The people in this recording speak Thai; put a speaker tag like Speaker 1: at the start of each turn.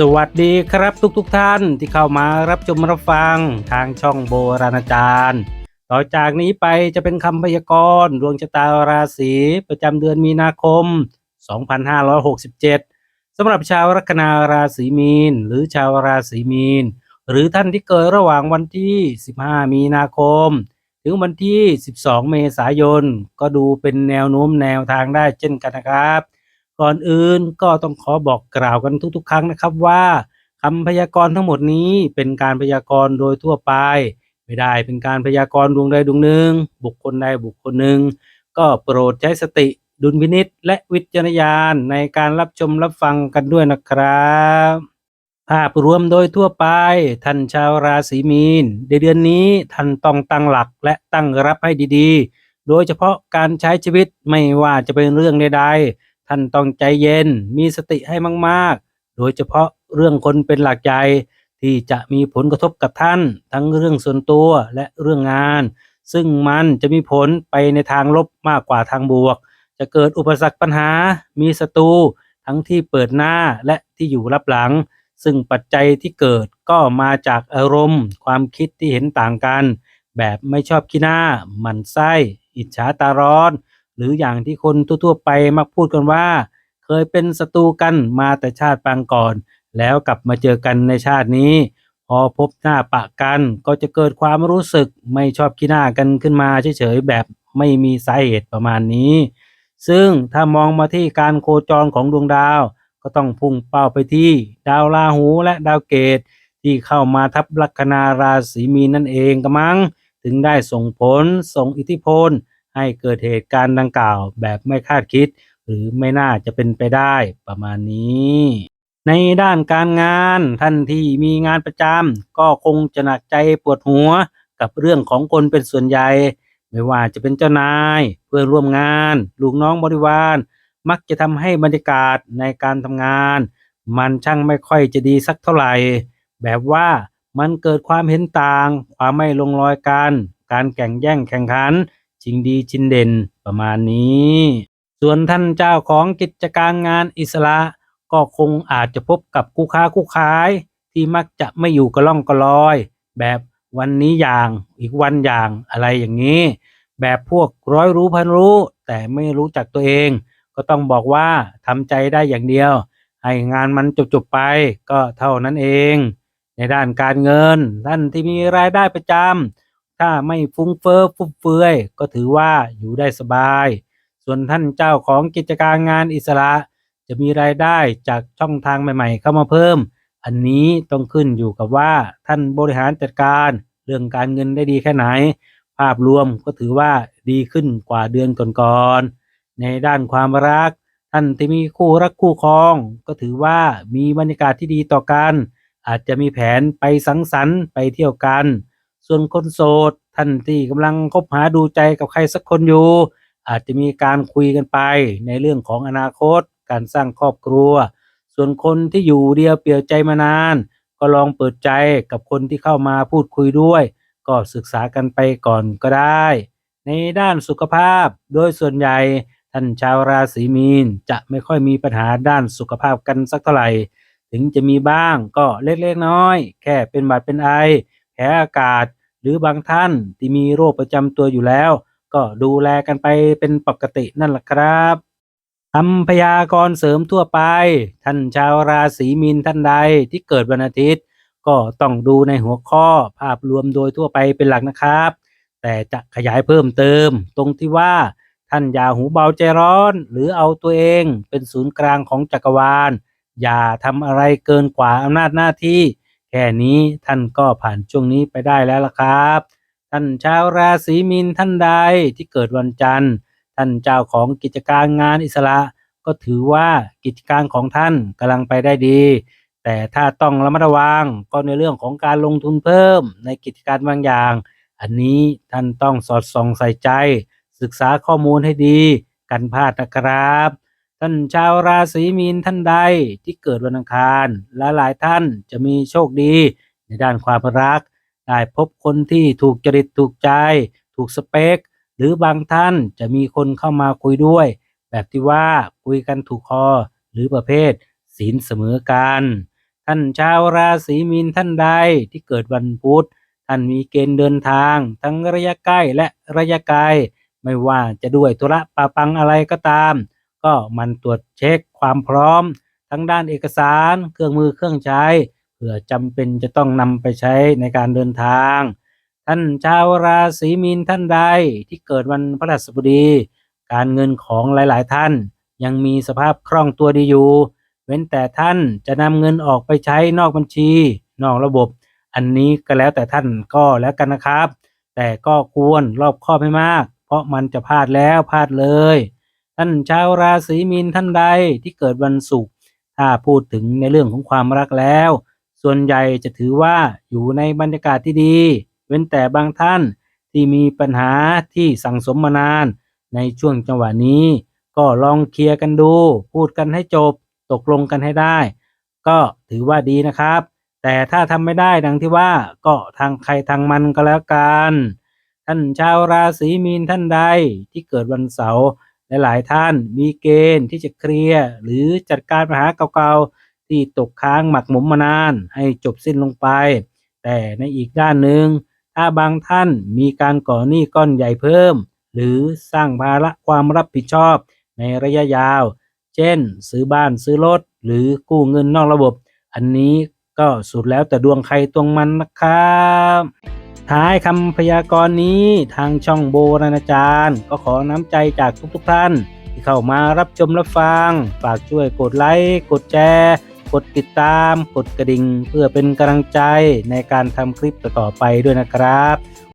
Speaker 1: สวัสดีครับทุกทุกท่านที่เข้ามารับชมรับฟังทางช่องโบราณอาจารย์ ต่อจากนี้ไปจะเป็นคำพยากรณ์ดวงชะตาราศีประจำเดือนมีนาคม 2567สำหรับชาวลัคนาราศีมีน หรือชาวราศีมีน หรือท่านที่เกิดระหว่างวันที่ 15 มีนาคม ถึงวันที่ 12 เมษายน ก็ดูเป็นแนวโน้มแนวทางได้เช่นกันนะครับ ก่อนอื่นก็ต้องขอบอกกล่าวกันทุกๆ ครั้งนะครับว่าคำพยากรณ์ทั้งหมดนี้เป็นการพยากรณ์โดยทั่วไป ไม่ได้เป็นการพยากรณ์ดวงใดดวงหนึ่ง บุคคลใดบุคคลหนึ่ง ก็โปรดใช้สติดุลพินิษและวิจารณญาณในการรับชมรับฟังกันด้วยนะครับภาพรวมโดยทั่วไป ท่านชาวราศีมีนในเดือนนี้ท่านต้องตั้งหลักและตั้งรับให้ดีๆ โดยเฉพาะการใช้ชีวิตไม่ว่าจะเป็นเรื่องใด ท่านต้องใจเย็นมีสติให้มากๆ โดยเฉพาะเรื่องคนเป็นหลักใหญ่ที่จะมีผลกระทบกับท่าน ทั้งเรื่องส่วนตัวและเรื่องงาน ซึ่งมันจะมีผลไปในทางลบมากกว่าทางบวก จะเกิดอุปสรรคปัญหา มีศัตรูทั้งที่เปิดหน้าและที่อยู่รับหลัง ซึ่งปัจจัยที่เกิดก็มาจากอารมณ์ ความคิดที่เห็นต่างกัน แบบไม่ชอบขี้หน้าหมันไส้ อิจฉาตาร้อน หรืออย่างที่คนทั่วๆไปมักพูดกันว่า เคยเป็นศัตรูกันมาแต่ชาติปางก่อน แล้วกลับมาเจอกันในชาตินี้ พอพบหน้าปะกันก็จะเกิดความรู้สึกไม่ชอบขี้หน้ากันขึ้นมาเฉยๆแบบไม่มีสาเหตุประมาณนี้ ซึ่งถ้ามองมาที่การโคจรของดวงดาว ก็ต้องพุ่งเป้าไปที่ ดาวราหูและดาวเกตที่เข้ามาทับลัคนาราศีมีนนั่นเองกระมัง ถึงได้ส่งผลส่งอิทธิพล ให้เกิดเหตุการณ์ดังกล่าวแบบไม่คาดคิด หรือไม่น่าจะเป็นไปได้ประมาณนี้ ในด้านการงานท่านที่มีงานประจำก็คงจะหนักใจปวดหัวกับเรื่องของคนเป็นส่วนใหญ่ ไม่ว่าจะเป็นเจ้านาย เพื่อนร่วมงาน ลูกน้องบริวารมักจะทำให้บรรยากาศในการทำงาน มันช่างไม่ค่อยจะดีสักเท่าไหร่ แบบว่ามันเกิดความเห็นต่าง ความไม่ลงรอยกัน การแข่งแย่งแข่งขัน ชิงดีชิงเด่นประมาณนี้ ส่วนท่านเจ้าของกิจการงานอิสระก็คงอาจจะพบกับคู่ค้าคู่ขาย ที่มักจะไม่อยู่กระล่องกระลอย แบบวันนี้อย่างอีกวันอย่างอะไรอย่างนี้ แบบพวกร้อยรู้พันรู้ แต่ไม่รู้จักตัวเอง ก็ต้องบอกว่าทำใจได้อย่างเดียว ให้งานมันจบๆไปก็เท่านั้นเอง ในด้านการเงิน ท่านที่มีรายได้ประจำ ถ้าไม่ฟุ้งเฟ้อฟุ่มเฟือยก็ถือว่าอยู่ได้สบาย ส่วนท่านเจ้าของกิจการงานอิสระ จะมีรายได้จากช่องทางใหม่ ๆ เข้ามาเพิ่ม อันนี้ต้องขึ้นอยู่กับว่าท่านบริหารจัดการเรื่องการเงินได้ดีแค่ไหน ภาพรวมก็ถือว่าดีขึ้นกว่าเดือนก่อนๆในด้านความรัก ท่านที่มีคู่รักคู่ครอง ก็ถือว่ามีบรรยากาศที่ดีต่อกัน อาจจะมีแผนไปสังสรรค์ไปเที่ยวกัน ส่วนคนโสดท่านที่กำลังคบหาดูใจกับใครสักคนอยู่ อาจจะมีการคุยกันไปในเรื่องของอนาคต การสร้างครอบครัว ส่วนคนที่อยู่เดียวเปลี่ยวใจมานาน ก็ลองเปิดใจกับคนที่เข้ามาพูดคุยด้วย ก็ศึกษากันไปก่อนก็ได้ ในด้านสุขภาพโดยส่วนใหญ่ท่านชาวราศีมีนจะไม่ค่อยมีปัญหาด้านสุขภาพกันสักเท่าไหร่ ถึงจะมีบ้างก็เล็กๆน้อย แค่เป็นบาดเป็นไอ แพ้อากาศ หรือบางท่านที่มีโรคประจำตัวอยู่แล้ว ก็ดูแลกันไปเป็นปกตินั่นแหละครับคำพยากรณ์เสริมทั่วไป ท่านชาวราศีมีนท่านใดที่เกิดวันอาทิตย์ ก็ต้องดูในหัวข้อภาพรวมโดยทั่วไปเป็นหลักนะครับ แต่จะขยายเพิ่มเติม ตรงที่ว่าท่านอย่าหูเบาใจร้อน หรือเอาตัวเองเป็นศูนย์กลางของจักรวาล อย่าทำอะไรเกินกว่าอำนาจหน้าที่ ค่นี้ท่านก็ผ่านช่วงนี้ไปได้แล้วล่ะครับ ท่านชาวราศีมีนท่านใดที่เกิดวันจันทร์ ท่านเจ้าของกิจการงานอิสระ ก็ถือว่ากิจการของท่านกำลังไปได้ดี แต่ถ้าต้องระมัดระวังก็ในเรื่องของการลงทุนเพิ่มในกิจการบางอย่าง อันนี้ท่านต้องสอดส่องใส่ใจ ศึกษาข้อมูลให้ดี กันพลาดนะครับ ท่านชาวราศีมีนท่านใดที่เกิดวันอังคารและหลายท่านจะมีโชคดีในด้านความรัก ได้พบคนที่ถูกจริตถูกใจ ถูกสเปค หรือบางท่านจะมีคนเข้ามาคุยด้วย แบบที่ว่าคุยกันถูกคอ หรือประเภทศีลเสมอกันท่านชาวราศีมีนท่านใดที่เกิดวันพุธท่านมีเกณฑ์เดินทาง ทั้งระยะใกล้และระยะไกลไม่ว่าจะด้วยธุระปาปังอะไรก็ตาม ก็มันตรวจเช็คความพร้อม ทั้งด้านเอกสาร เครื่องมือเครื่องใช้เผื่อจำเป็นจะต้องนำไปใช้ในการเดินทาง ท่านชาวราศีมีนท่านใดที่เกิดวันพฤหัสบดี การเงินของหลาย ๆ ท่าน ยังมีสภาพคล่องตัวดีอยู่ เว้นแต่ท่านจะนำเงินออกไปใช้นอกบัญชี นอกระบบ อันนี้ก็แล้วแต่ท่านก็แล้วกันนะครับ แต่ก็ควรรอบคอบให้มาก เพราะมันจะพลาดแล้วพลาดเลย ท่านชาวราศีมีนท่านใดที่เกิดวันศุกร์ถ้าพูดถึงในเรื่องของความรักแล้ว ส่วนใหญ่จะถือว่าอยู่ในบรรยากาศที่ดี เว้นแต่บางท่านที่มีปัญหาที่สั่งสมมานาน ในช่วงจังหวะนี้ ก็ลองเคลียร์กันดู พูดกันให้จบ ตกลงกันให้ได้ ก็ถือว่าดีนะครับ แต่ถ้าทำไม่ได้ดังที่ว่าก็ทางใครทางมันก็แล้วกัน ท่านชาวราศีมีนท่านใดที่เกิดวันเสาร์ หลายๆท่านมีเกณฑ์ที่จะเคลียร์หรือจัดการปัญหาเก่าๆ ที่ตกค้างหมักหมมมานานให้จบสิ้นลงไป แต่ในอีกด้านหนึ่งถ้าบางท่านมีการก่อหนี้ก้อนใหญ่เพิ่ม หรือสร้างภาระความรับผิดชอบในระยะยาว เช่น ซื้อบ้านซื้อรถหรือกู้เงินนอกระบบ อันนี้ก็สุดแล้วแต่ดวงใครดวงมันนะครับ ท้ายคำพยากรณ์นี้ทางช่องโบราณจารย์ ก็ขอน้ำใจจากทุกๆท่าน ที่เข้ามารับชมรับฟัง ฝากช่วยกดไลค์กดแชร์กดติดตาม กดกระดิ่ง เพื่อเป็นกำลังใจในการทำคลิปต่อๆไปด้วยนะครับ